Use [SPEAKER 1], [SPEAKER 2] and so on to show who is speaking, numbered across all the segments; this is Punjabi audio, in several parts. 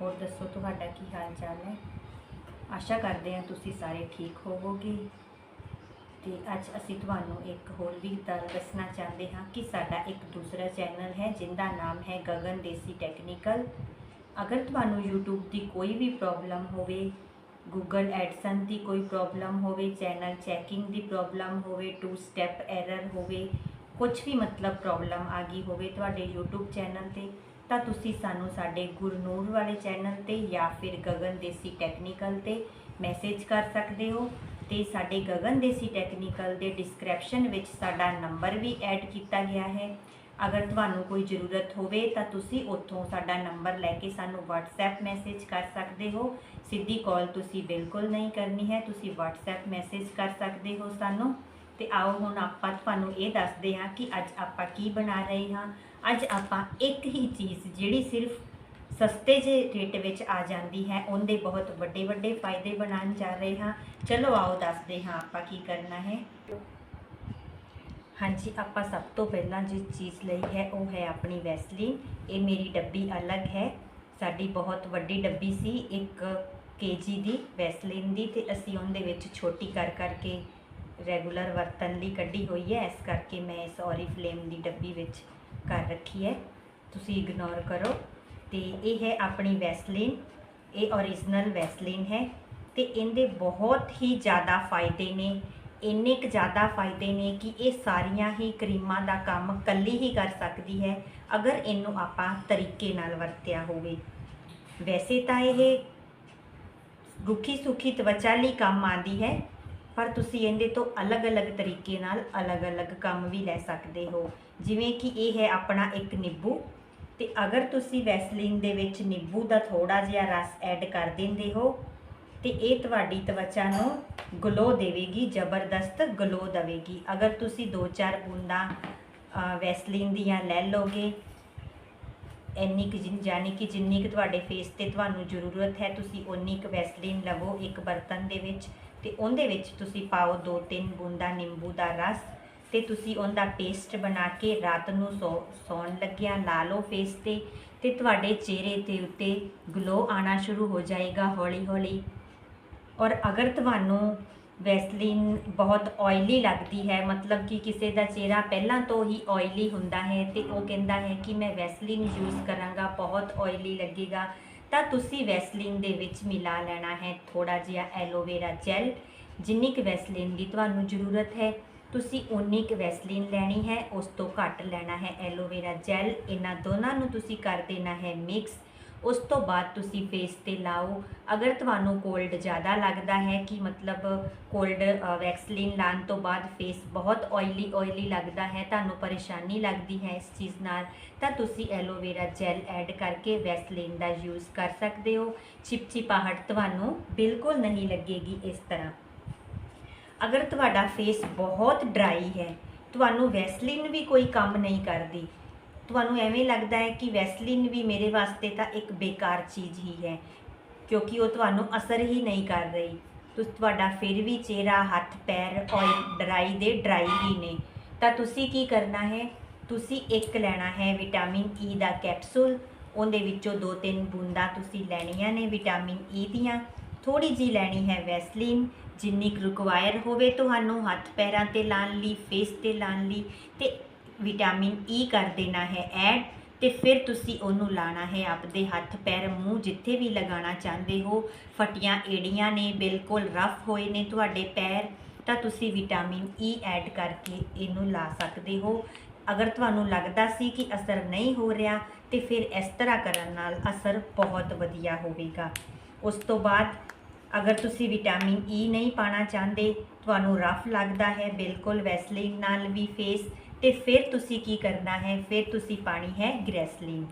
[SPEAKER 1] ਹੋਰ ਦੱਸੋ ਤੁਹਾਡਾ ਕੀ ਹਾਲ ਚਾਲ ਹੈ? ਆਸ਼ਾ ਕਰਦੇ ਹਾਂ ਤੁਸੀਂ ਸਾਰੇ ਠੀਕ ਹੋਵੋਗੇ। ਤੇ ਅੱਜ ਅਸੀਂ ਤੁਹਾਨੂੰ ਇੱਕ ਹੋਰ ਵੀ ਗੱਲ ਦੱਸਣਾ ਚਾਹੁੰਦੇ ਹਾਂ ਕਿ ਸਾਡਾ ਇੱਕ ਦੂਸਰਾ ਚੈਨਲ ਹੈ ਜਿਹਦਾ ਨਾਮ ਹੈ ਗਗਨ ਦੇਸੀ ਟੈਕਨੀਕਲ ਅਗਰ ਤੁਹਾਨੂੰ YouTube ਦੀ ਕੋਈ ਵੀ ਪ੍ਰੋਬਲਮ ਹੋਵੇ ਗੂਗਲ ਐਡਸਨ ਦੀ ਕੋਈ ਪ੍ਰੋਬਲਮ ਹੋਵੇ ਚੈਨਲ ਚੈਕਿੰਗ ਦੀ ਪ੍ਰੋਬਲਮ ਹੋਵੇ ਟੂ ਸਟੈਪ ਐਰਰ ਹੋਵੇ ਕੁਝ ਵੀ ਮਤਲਬ ਪ੍ਰੋਬਲਮ ਆ ਗਈ ਹੋਵੇ ਤੁਹਾਡੇ YouTube ਚੈਨਲ ਤੇ ਤਾਂ ਤੁਸੀਂ ਸਾਨੂੰ ਸਾਡੇ ਗੁਰਨੂਰ ਵਾਲੇ ਚੈਨਲ ਤੇ ਜਾਂ ਫਿਰ ਗਗਨ ਦੇਸੀ ਟੈਕਨੀਕਲ ਤੇ ਮੈਸੇਜ ਕਰ ਸਕਦੇ ਹੋ ਤੇ ਸਾਡੇ ਗਗਨ ਦੇਸੀ ਟੈਕਨੀਕਲ ਦੇ ਡਿਸਕ੍ਰਿਪਸ਼ਨ ਵਿੱਚ ਸਾਡਾ ਨੰਬਰ ਵੀ ਐਡ ਕੀਤਾ ਗਿਆ ਹੈ। ਅਗਰ ਤੁਹਾਨੂੰ ਕੋਈ ਜ਼ਰੂਰਤ ਹੋਵੇ ਤਾਂ ਤੁਸੀਂ ਉੱਥੋਂ ਸਾਡਾ ਨੰਬਰ ਲੈ ਕੇ ਸਾਨੂੰ WhatsApp ਮੈਸੇਜ ਕਰ ਸਕਦੇ ਹੋ। ਸਿੱਧੀ ਕਾਲ ਤੁਸੀਂ ਬਿਲਕੁਲ ਨਹੀਂ ਕਰਨੀ ਹੈ, ਤੁਸੀਂ WhatsApp ਮੈਸੇਜ ਕਰ ਸਕਦੇ ਹੋ ਸਾਨੂੰ। ਤੇ ਆਓ ਹੁਣ ਆਪਾਂ ਤੁਹਾਨੂੰ ਇਹ ਦੱਸਦੇ ਹਾਂ ਕਿ ਅੱਜ ਆਪਾਂ ਕੀ ਬਣਾ ਰਹੇ ਹਾਂ। ਅੱਜ ਆਪਾਂ ਇੱਕ ਹੀ ਚੀਜ਼ ਜਿਹੜੀ ਸਿਰਫ ਸਸਤੇ ਜਿਹੇ ਰੇਟ ਵਿੱਚ ਆ ਜਾਂਦੀ ਹੈ, ਉਹਦੇ ਬਹੁਤ ਵੱਡੇ ਵੱਡੇ ਫਾਇਦੇ ਬਣਾਉਣ ਜਾ ਰਹੇ ਹਾਂ। ਚਲੋ ਆਓ ਦੱਸਦੇ ਹਾਂ ਆਪਾਂ ਕੀ ਕਰਨਾ ਹੈ। ਹਾਂਜੀ, ਆਪਾਂ ਸਭ ਤੋਂ ਪਹਿਲਾਂ ਜਿਸ ਚੀਜ਼ ਲਈ ਹੈ, ਉਹ ਹੈ ਆਪਣੀ ਵੈਸਲੀਨ। ਇਹ ਮੇਰੀ ਡੱਬੀ ਅਲੱਗ ਹੈ। ਸਾਡੀ ਬਹੁਤ ਵੱਡੀ ਡੱਬੀ ਸੀ 1 ਕੇਜੀ ਦੀ, ਵੈਸਲੀਨ ਦੀ, ਤੇ ਅਸੀਂ ਉਹਦੇ ਵਿੱਚ ਛੋਟੀ ਕਰ ਕਰਕੇ ਰੈਗੂਲਰ ਵਰਤਨ ਲਈ ਕੱਢੀ ਹੋਈ ਹੈ, ਇਸ ਕਰਕੇ ਮੈਂ ਇਸ ਔਰੀਫਲੇਮ ਦੀ ਡੱਬੀ ਵਿੱਚ ਕਰ ਰੱਖੀ ਹੈ। ਤੁਸੀਂ ਇਗਨੋਰ ਕਰੋ। ਤੇ ਇਹ ਹੈ ਆਪਣੀ ਵੈਸਲੀਨ ਇਹ ਓਰੀਜਨਲ ਵੈਸਲੀਨ ਹੈ ਤੇ ਇਹਦੇ ਬਹੁਤ ਹੀ ਜ਼ਿਆਦਾ ਫਾਇਦੇ ਨੇ। ਇੰਨੇ ਕੁ ਜ਼ਿਆਦਾ ਫਾਇਦੇ ਨੇ ਕਿ ਇਹ ਸਾਰੀਆਂ ਹੀ ਕਰੀਮਾਂ ਦਾ ਕੰਮ ਕੱਲੀ ਹੀ ਕਰ ਸਕਦੀ ਹੈ, ਅਗਰ ਇਹਨੂੰ ਆਪਾਂ ਤਰੀਕੇ ਨਾਲ ਵਰਤਿਆ ਹੋਵੇ। ਵੈਸੇ ਤਾਂ ਇਹ ਰੁੱਖੀ ਸੁੱਖੀ ਤਵਚਾ ਲਈ ਕੰਮ ਆਉਂਦੀ ਹੈ ਪਰ ਤੁਸੀਂ ਇਹਦੇ ਤੋਂ ਅਲੱਗ-ਅਲੱਗ ਤਰੀਕੇ ਨਾਲ ਅਲੱਗ-ਅਲੱਗ ਕੰਮ ਵੀ ਲੈ ਸਕਦੇ ਹੋ। ਜਿਵੇਂ ਕਿ ਇਹ ਹੈ ਆਪਣਾ ਇੱਕ ਨਿੰਬੂ। ਤੇ ਅਗਰ ਤੁਸੀਂ ਵੈਸਲੀਨ ਦੇ ਵਿੱਚ ਨਿੰਬੂ ਦਾ ਥੋੜਾ ਜਿਹਾ ਰਸ ਐਡ ਕਰ ਦਿੰਦੇ ਹੋ, ਤੇ ਇਹ ਤੁਹਾਡੀ ਤਵਚਾ ਨੂੰ ਗਲੋ ਦੇਵੇਗੀ, ਜ਼ਬਰਦਸਤ ਗਲੋ ਦੇਵੇਗੀ। ਅਗਰ ਤੁਸੀਂ 2-4 ਬੂੰਦਾਂ ਵੈਸਲੀਨ ਦੀਆਂ ਲੈ ਲੋਗੇ ਇੰਨੀ ਕੁ ਜਿਨ ਜਾਨੀ ਕਿ ਜਿੰਨੀ ਕੁ ਤੁਹਾਡੇ ਫੇਸ ਤੇ ਤੁਹਾਨੂੰ ਜ਼ਰੂਰਤ ਹੈ, ਤੁਸੀਂ ਉਨੀ ਕੁ ਵੈਸਲੀਨ ਲਵੋ ਇੱਕ ਬਰਤਨ ਦੇ ਵਿੱਚ। ਤੇ ਉਹਦੇ ਵਿੱਚ ਤੁਸੀਂ ਪਾਓ 2-3 ਬੂੰਦਾਂ ਨਿੰਬੂ ਦਾ ਰਸ ਤੇ ਤੁਸੀਂ ਉਹਦਾ ਪੇਸਟ ਬਣਾ ਕੇ ਰਾਤ ਨੂੰ ਸੌ, ਸੌਣ ਲੱਗਿਆ। ਲਾ ਲਓ ਫੇਸ ਤੇ ਤੇ ਤੁਹਾਡੇ ਚਿਹਰੇ ਦੇ ਉੱਤੇ ਗਲੋ ਆਣਾ ਸ਼ੁਰੂ ਹੋ ਜਾਏਗਾ ਹੌਲੀ-ਹੌਲੀ। ਔਰ ਅਗਰ ਤੁਹਾਨੂੰ ਵੈਸਲੀਨ ਬਹੁਤ ਆਇਲੀ ਲੱਗਦੀ ਹੈ, ਮਤਲਬ ਕਿ ਕਿਸੇ ਦਾ ਚਿਹਰਾ ਪਹਿਲਾਂ ਤੋਂ ਹੀ ਆਇਲੀ ਹੁੰਦਾ ਹੈ ਤੇ ਉਹ ਕਹਿੰਦਾ ਹੈ ਕਿ ਮੈਂ ਵੈਸਲੀਨ ਯੂਜ਼ ਕਰਾਂਗਾ, ਬਹੁਤ ਆਇਲੀ ਲੱਗੇਗਾ। ਤਾਂ ਤੁਸੀਂ ਵੈਸਲੀਨ ਦੇ ਵਿੱਚ ਮਿਲਾ ਲੈਣਾ ਹੈ। ਥੋੜਾ ਜਿਹਾ ਐਲੋਵੇਰਾ ਜੈਲ, ਜਿੰਨੀ ਕੁ ਵੈਸਲੀਨ ਦੀ ਤੁਹਾਨੂੰ ਜ਼ਰੂਰਤ ਹੈ, ਤੁਸੀਂ ਉਨੀ ਕੁ ਵੈਸਲੀਨ ਲੈਣੀ ਹੈ, ਉਸ ਤੋਂ ਘੱਟ ਲੈਣਾ ਹੈ ਐਲੋਵੇਰਾ ਜੈਲ। ਇਹਨਾਂ ਦੋਨਾਂ ਨੂੰ ਤੁਸੀਂ ਕਰ ਦੇਣਾ ਹੈ ਮਿਕਸ। ਉਸ ਤੋਂ ਬਾਅਦ ਤੁਸੀਂ ਫੇਸ ਤੇ ਲਾਓ। ਅਗਰ ਤੁਹਾਨੂੰ ਕੋਲਡ ਜ਼ਿਆਦਾ ਲੱਗਦਾ ਹੈ, ਕਿ ਮਤਲਬ ਕੋਲਡ ਵੈਕਸਲੀਨ ਲਾਉਣ ਤੋਂ ਬਾਅਦ ਫੇਸ ਬਹੁਤ ਆਇਲੀ ਆਇਲੀ ਲੱਗਦਾ ਹੈ, ਤੁਹਾਨੂੰ ਪਰੇਸ਼ਾਨੀ ਲੱਗਦੀ ਹੈ ਇਸ ਚੀਜ਼ ਨਾਲ, ਤਾਂ ਤੁਸੀਂ ਐਲੋਵੇਰਾ ਜੈਲ ਐਡ ਕਰਕੇ ਵੈਸਲੀਨ ਦਾ ਯੂਜ਼ ਕਰ ਸਕਦੇ ਹੋ। ਚਿਪਚਿਪਾਹਟ ਤੁਹਾਨੂੰ ਬਿਲਕੁਲ ਨਹੀਂ ਲੱਗੇਗੀ ਇਸ ਤਰ੍ਹਾਂ। ਅਗਰ ਤੁਹਾਡਾ ਫੇਸ ਬਹੁਤ ਡਰਾਈ ਹੈ, ਤੁਹਾਨੂੰ ਵੈਸਲੀਨ ਵੀ ਕੋਈ ਕੰਮ ਨਹੀਂ ਕਰਦੀ। ਤੁਹਾਨੂੰ ਐਵੇਂ ਲੱਗਦਾ ਹੈ ਕਿ ਵੈਸਲੀਨ ਵੀ ਮੇਰੇ ਵਾਸਤੇ ਤਾਂ ਇੱਕ ਬੇਕਾਰ ਚੀਜ਼ ਹੀ ਹੈ, ਕਿਉਂਕਿ ਉਹ ਤੁਹਾਨੂੰ ਅਸਰ ਹੀ ਨਹੀਂ ਕਰ ਰਹੀ। ਤੁਸੀਂ, ਤੁਹਾਡਾ ਫਿਰ ਵੀ ਚਿਹਰਾ, ਹੱਥ, ਪੈਰ ਆਇਲ ਡਰਾਈ ਦੇ ਡਰਾਈ ਹੀ ਨੇ। ਤਾਂ ਤੁਸੀਂ ਕੀ ਕਰਨਾ ਹੈ? ਤੁਸੀਂ ਇੱਕ ਲੈਣਾ ਹੈ ਵਿਟਾਮਿਨ ਈ ਦਾ ਕੈਪਸੂਲ। ਉਹਦੇ ਵਿੱਚੋਂ ਦੋ ਤਿੰਨ ਬੂੰਦਾਂ ਤੁਸੀਂ ਲੈਣੀਆਂ ਨੇ ਵਿਟਾਮਿਨ ਈ ਦੀਆਂ। ਥੋੜੀ ਜੀ ਲੈਣੀ ਹੈ ਵੈਸਲੀਨ, ਜਿੰਨੀ ਕੁ ਰਿਕਵਾਇਰ ਹੋਵੇ ਤੁਹਾਨੂੰ ਹੱਥ ਪੈਰਾਂ ਤੇ ਲਾਉਣ ਲਈ ਫੇਸ ਤੇ ਲਾਉਣ ਲਈ, ਤੇ ਵਿਟਾਮਿਨ ਈ ਕਰ ਦੇਣਾ ਹੈ ਐਡ, ਤੇ ਫਿਰ ਤੁਸੀਂ ਉਹਨੂੰ ਲਾਣਾ ਹੈ ਆਪਦੇ ਹੱਥ ਪੈਰ ਮੂੰਹ ਜਿੱਥੇ ਵੀ ਲਗਾਉਣਾ ਚਾਹੁੰਦੇ ਹੋ। ਫਟੀਆਂ ਏੜੀਆਂ ਨੇ, ਬਿਲਕੁਲ ਰਫ ਹੋਏ ਨੇ ਤੁਹਾਡੇ ਪੈਰ, ਤਾਂ ਤੁਸੀਂ ਵਿਟਾਮਿਨ ਈ ਐਡ ਕਰਕੇ ਇਹਨੂੰ ਲਾ ਸਕਦੇ ਹੋ। ਅਗਰ ਤੁਹਾਨੂੰ ਲੱਗਦਾ ਸੀ ਕਿ ਅਸਰ ਨਹੀਂ ਹੋ ਰਿਹਾ, ਤੇ ਫਿਰ ਇਸ ਤਰ੍ਹਾਂ ਕਰਨ ਨਾਲ ਅਸਰ ਬਹੁਤ ਵਧੀਆ ਹੋਵੇਗਾ। ਉਸ ਤੋਂ ਬਾਅਦ, ਅਗਰ ਤੁਸੀਂ ਵਿਟਾਮਿਨ ਈ ਨਹੀਂ ਪਾਣਾ ਚਾਹੁੰਦੇ, ਤੁਹਾਨੂੰ ਰਫ ਲੱਗਦਾ ਹੈ, ਬਿਲਕੁਲ ਵੈਸਲੀਨ ਨਾਲ ਵੀ ਫੇਸ ਤੇ ਫਿਰ ਤੁਸੀਂ ਕੀ ਕਰਨਾ ਹੈ? ਫਿਰ ਤੁਸੀਂ ਪਾਣੀ ਹੈ ਗ੍ਰੈਸਲੀਨ।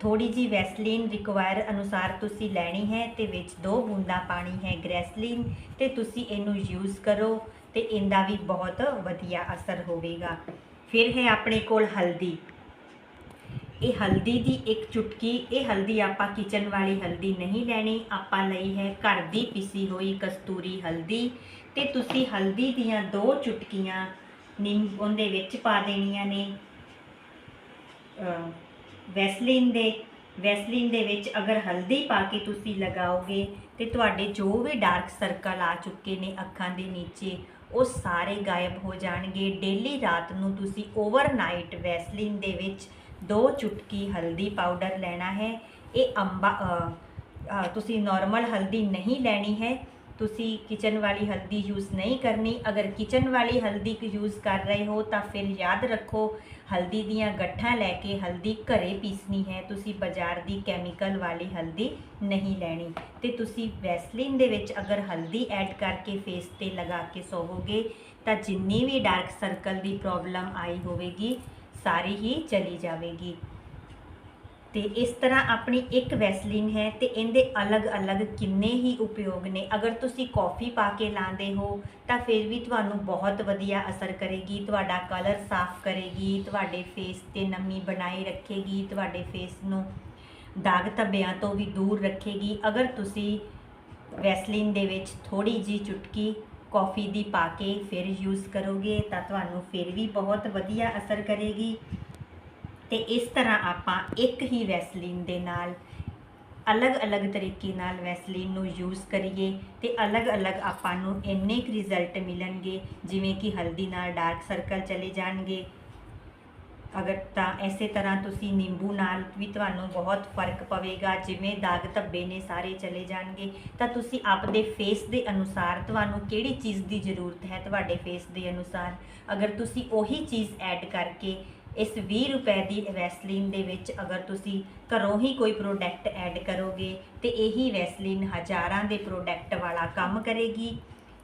[SPEAKER 1] ਥੋੜੀ ਜੀ ਵੈਸਲੀਨ ਰਿਕੁਆਇਰ ਅਨੁਸਾਰ ਤੁਸੀਂ ਲੈਣੀ ਹੈ ਤੇ ਵਿੱਚ ਦੋ ਬੂੰਦਾਂ ਪਾਣੀ ਹੈ ਗ੍ਰੈਸਲੀਨ ਤੇ ਤੁਸੀਂ ਇਹਨੂੰ ਯੂਜ਼ ਕਰੋ ਤੇ ਇਹਦਾ ਵੀ ਬਹੁਤ ਵਧੀਆ ਅਸਰ ਹੋਵੇਗਾ। ਫਿਰ ਹੈ ਆਪਣੇ ਕੋਲ ਹਲਦੀ। ਇਹ ਹਲਦੀ ਦੀ ਇੱਕ ਚੁਟਕੀ, ਇਹ ਹਲਦੀ ਆਪਾਂ ਕਿਚਨ ਵਾਲੀ ਹਲਦੀ ਨਹੀਂ ਲੈਣੀ, ਆਪਾਂ ਲਈ ਹੈ ਘਰ ਦੀ ਪੀਸੀ ਹੋਈ ਕਸਤੂਰੀ ਹਲਦੀ ਤੇ ਤੁਸੀਂ ਹਲਦੀ ਦੀਆਂ ਦੋ ਚੁਟਕੀਆਂ ਨਿੰਮ ਉਹਦੇ ਵਿੱਚ ਪਾ ਦੇਣੀਆਂ ਨੇ। ਅ, ਵੈਸਲੀਨ ਦੇ ਵੈਸਲੀਨ ਦੇ ਵਿੱਚ ਅਗਰ ਹਲਦੀ ਪਾ ਕੇ ਤੁਸੀਂ ਲਗਾਓਗੇ ਤੇ ਤੁਹਾਡੇ ਜੋ ਵੀ ਡਾਰਕ ਸਰਕਲ ਆ ਚੁੱਕੇ ਨੇ ਅੱਖਾਂ ਦੇ ਨੀਚੇ ਉਹ ਸਾਰੇ ਗਾਇਬ ਹੋ ਜਾਣਗੇ। ਡੇਲੀ ਰਾਤ ਨੂੰ ਤੁਸੀਂ ਓਵਰਨਾਈਟ ਵੈਸਲੀਨ ਦੇ ਵਿੱਚ ਦੋ ਚੁਟਕੀ ਹਲਦੀ ਪਾਊਡਰ ਲੈਣਾ ਹੈ। ਇਹ ਅੰਬਾ ਤੁਸੀਂ ਨਾਰਮਲ ਹਲਦੀ ਨਹੀਂ ਲੈਣੀ ਹੈ। ਤੁਸੀਂ ਕਿਚਨ ਵਾਲੀ ਹਲਦੀ ਯੂਜ਼ ਨਹੀਂ ਕਰਨੀ। ਅਗਰ ਕਿਚਨ ਵਾਲੀ ਹਲਦੀ ਯੂਜ਼ ਕਰ ਰਹੇ ਹੋ, ਤਾਂ ਫਿਰ ਯਾਦ ਰੱਖੋ, ਹਲਦੀ ਦੀਆਂ ਗੱਠਾਂ ਲੈ ਕੇ ਹਲਦੀ ਘਰੇ ਪੀਸਣੀ ਹੈ। ਤੁਸੀਂ ਬਾਜ਼ਾਰ ਦੀ ਕੈਮੀਕਲ ਵਾਲੀ ਹਲਦੀ ਨਹੀਂ ਲੈਣੀ। ਤੇ ਤੁਸੀਂ ਵੈਸਲਿਨ ਦੇ ਵਿੱਚ ਅਗਰ ਹਲਦੀ ਐਡ ਕਰਕੇ ਫੇਸ ਤੇ ਲਗਾ ਕੇ ਸੋਵੋਗੇ, ਤਾਂ ਜਿੰਨੀ ਵੀ ਡਾਰਕ ਸਰਕਲ ਦੀ ਪ੍ਰੋਬਲਮ ਆਈ ਹੋਵੇਗੀ, ਸਾਰੀ ਹੀ ਚਲੀ ਜਾਵੇਗੀ। ਤੇ ਇਸ ਤਰ੍ਹਾਂ ਆਪਣੀ ਇੱਕ ਵੈਸਲੀਨ ਹੈ ਤੇ ਇਹਦੇ ਅਲੱਗ-ਅਲੱਗ ਕਿੰਨੇ ਹੀ ਉਪਯੋਗ ਨੇ। ਅਗਰ ਤੁਸੀਂ ਕਾਫੀ ਪਾ ਕੇ ਲਾਉਂਦੇ ਹੋ, ਤਾਂ ਫਿਰ ਵੀ ਤੁਹਾਨੂੰ ਬਹੁਤ ਵਧੀਆ ਅਸਰ ਕਰੇਗੀ, ਤੁਹਾਡਾ ਕਲਰ ਸਾਫ਼ ਕਰੇਗੀ, ਤੁਹਾਡੇ ਫੇਸ ਤੇ ਨਮੀ ਬਣਾਈ ਰੱਖੇਗੀ, ਤੁਹਾਡੇ ਫੇਸ ਨੂੰ ਦਾਗ ਧੱਬਿਆਂ ਤੋਂ ਵੀ ਦੂਰ ਰੱਖੇਗੀ। ਅਗਰ ਤੁਸੀਂ ਵੈਸਲੀਨ ਦੇ ਵਿੱਚ ਥੋੜੀ ਜੀ ਚੁਟਕੀ ਕਾਫੀ ਦੀ ਪਾ ਕੇ ਫਿਰ ਯੂਜ਼ ਕਰੋਗੇ, ਤਾਂ ਤੁਹਾਨੂੰ ਫਿਰ ਵੀ ਬਹੁਤ ਵਧੀਆ ਅਸਰ ਕਰੇਗੀ। ਤੇ ਇਸ ਤਰ੍ਹਾਂ ਆਪਾਂ ਇੱਕ ਹੀ ਵੈਸਲੀਨ ਦੇ ਨਾਲ, ਅਲੱਗ-ਅਲੱਗ ਤਰੀਕੇ ਨਾਲ ਵੈਸਲੀਨ ਨੂੰ ਯੂਜ਼ ਕਰੀਏ ਤੇ ਅਲੱਗ-ਅਲੱਗ ਆਪਾਂ ਨੂੰ ਇੰਨੇ ਕੁ ਰਿਜ਼ਲਟ ਮਿਲਣਗੇ, ਜਿਵੇਂ ਕਿ ਹਲਦੀ ਨਾਲ ਡਾਰਕ ਸਰਕਲ ਚਲੇ ਜਾਣਗੇ। ਅਗਰ ਤਾਂ ਐਸੇ ਤਰ੍ਹਾਂ ਤੁਸੀਂ ਨਿੰਬੂ ਨਾਲ ਵੀ ਤੁਹਾਨੂੰ ਬਹੁਤ ਫ਼ਰਕ ਪਵੇਗਾ, ਜਿਵੇਂ ਦਾਗ ਧੱਬੇ ਨੇ ਸਾਰੇ ਚਲੇ ਜਾਣਗੇ, ਤਾਂ ਤੁਸੀਂ ਆਪਦੇ ਫੇਸ ਦੇ ਅਨੁਸਾਰ ਤੁਹਾਨੂੰ ਕਿਹੜੀ ਚੀਜ਼ ਦੀ ਜ਼ਰੂਰਤ ਹੈ ਤੁਹਾਡੇ ਫੇਸ ਦੇ ਅਨੁਸਾਰ? ਅਗਰ ਤੁਸੀਂ ਉਹੀ ਚੀਜ਼ ਐਡ ਕਰਕੇ ਇਸ 20 ਰੁਪਏ ਦੀ ਵੈਸਲੀਨ ਦੇ ਵਿੱਚ ਅਗਰ ਤੁਸੀਂ ਘਰੋਂ ਹੀ ਕੋਈ ਪ੍ਰੋਡਕਟ ਐਡ ਕਰੋਗੇ, ਤੇ ਇਹੀ ਵੈਸਲੀਨ ਹਜ਼ਾਰਾਂ ਦੇ ਪ੍ਰੋਡਕਟ ਵਾਲਾ ਕੰਮ ਕਰੇਗੀ।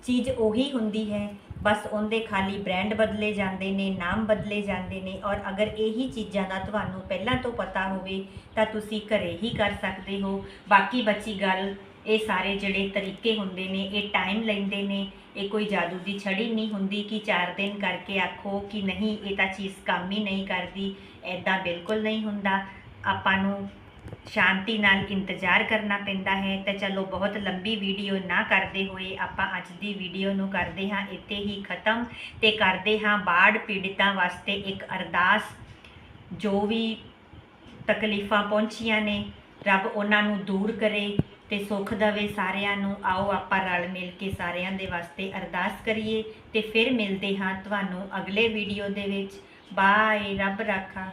[SPEAKER 1] ਚੀਜ਼ ਉਹੀ ਹੁੰਦੀ ਹੈ, ਬਸ ਉਹਦੇ ਖਾਲੀ ਬ੍ਰਾਂਡ ਬਦਲੇ ਜਾਂਦੇ ਨੇ, ਨਾਮ ਬਦਲੇ ਜਾਂਦੇ ਨੇ, ਔਰ ਅਗਰ ਇਹੀ ਚੀਜ਼ਾਂ ਦਾ ਤੁਹਾਨੂੰ ਪਹਿਲਾਂ ਤੋਂ ਪਤਾ ਹੋਵੇ, ਤਾਂ ਤੁਸੀਂ ਘਰੇ ਹੀ ਕਰ ਸਕਦੇ ਹੋ। ਬਾਕੀ ਬਚੀ ਗੱਲ ਇਹ ਸਾਰੇ ਜਿਹੜੇ ਤਰੀਕੇ ਹੁੰਦੇ ਨੇ, ਇਹ ਟਾਈਮ ਲੈਂਦੇ ਨੇ, ਇਹ ਕੋਈ ਜਾਦੂ ਦੀ ਛੜੀ ਨਹੀਂ ਹੁੰਦੀ ਕਿ 4 ਦਿਨ ਕਰਕੇ ਆਖੋ ਕਿ ਨਹੀਂ, ਇਹ ਤਾਂ ਚੀਜ਼ ਕੰਮ ਹੀ ਨਹੀਂ ਕਰਦੀ ਐਦਾਂ ਬਿਲਕੁਲ ਨਹੀਂ ਹੁੰਦਾ। ਆਪਾਂ ਨੂੰ ਸ਼ਾਂਤੀ ਨਾਲ ਇੰਤਜ਼ਾਰ ਕਰਨਾ ਪੈਂਦਾ ਹੈ ਤਾਂ ਚਲੋ ਬਹੁਤ ਲੰਬੀ ਵੀਡੀਓ ਨਾ ਕਰਦੇ ਹੋਏ ਆਪਾਂ ਅੱਜ ਦੀ ਵੀਡੀਓ ਨੂੰ ਕਰਦੇ ਹਾਂ, ਇੱਥੇ ਹੀ ਖਤਮ ਤੇ ਕਰਦੇ ਹਾਂ ਬਾੜ ਪੀੜਤਾਂ ਵਾਸਤੇ ਇੱਕ ਅਰਦਾਸ। ਜੋ ਵੀ ਤਕਲੀਫਾਂ ਪਹੁੰਚੀਆਂ ਨੇ, ਰੱਬ ਉਹਨਾਂ ਨੂੰ ਦੂਰ ਕਰੇ ਤੇ ਸੁੱਖ ਦੇਵੇ ਸਾਰਿਆਂ ਨੂੰ। ਆਓ ਆਪਾਂ ਰਲ ਮਿਲ ਕੇ ਸਾਰਿਆਂ ਦੇ ਵਾਸਤੇ ਅਰਦਾਸ ਕਰੀਏ ਤੇ ਫਿਰ ਮਿਲਦੇ ਹਾਂ ਤੁਹਾਨੂੰ ਅਗਲੇ ਵੀਡੀਓ ਦੇ ਵਿੱਚ। ਬਾਏ ਰੱਬ ਰਾਖਾ।